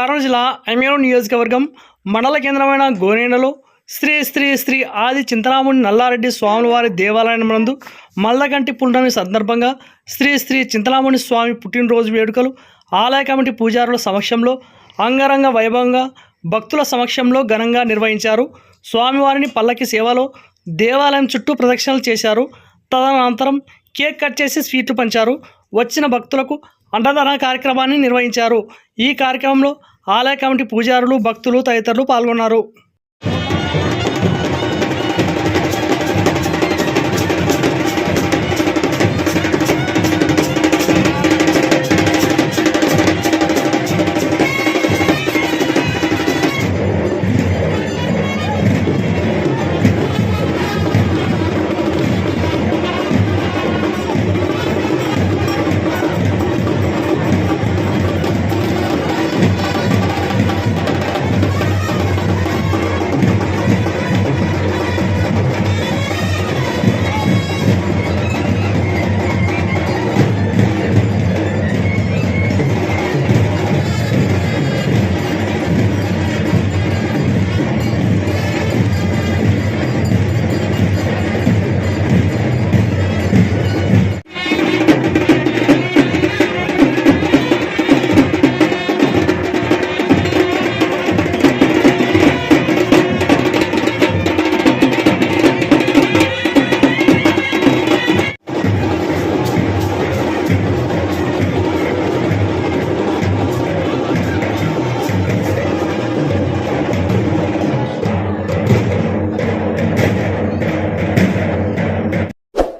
కర్నూలు జిల్లా ఎమ్మెల్యే నియోజకవర్గం మండల కేంద్రమైన గోనేనలో శ్రీ శ్రీ శ్రీ ఆది చింతరాముని నల్లారెడ్డి స్వామివారి దేవాలయం నందు మల్లగంటి పుండమి సందర్భంగా శ్రీ శ్రీ చింతరాముని స్వామి పుట్టినరోజు వేడుకలు ఆలయ కమిటీ పూజారుల సమక్షంలో అంగరంగ వైభవంగా భక్తుల సమక్షంలో ఘనంగా నిర్వహించారు. స్వామివారిని పల్లకి సేవలో దేవాలయం చుట్టూ ప్రదక్షిణలు చేశారు. తదనంతరం కేక్ కట్ చేసి స్వీట్లు పంచారు. వచ్చిన భక్తులకు అన్నదాన కార్యక్రమాన్ని నిర్వహించారు. ఈ కార్యక్రమంలో ఆలయ కమిటీ పూజారులు భక్తులు తదితరులు పాల్గొన్నారు.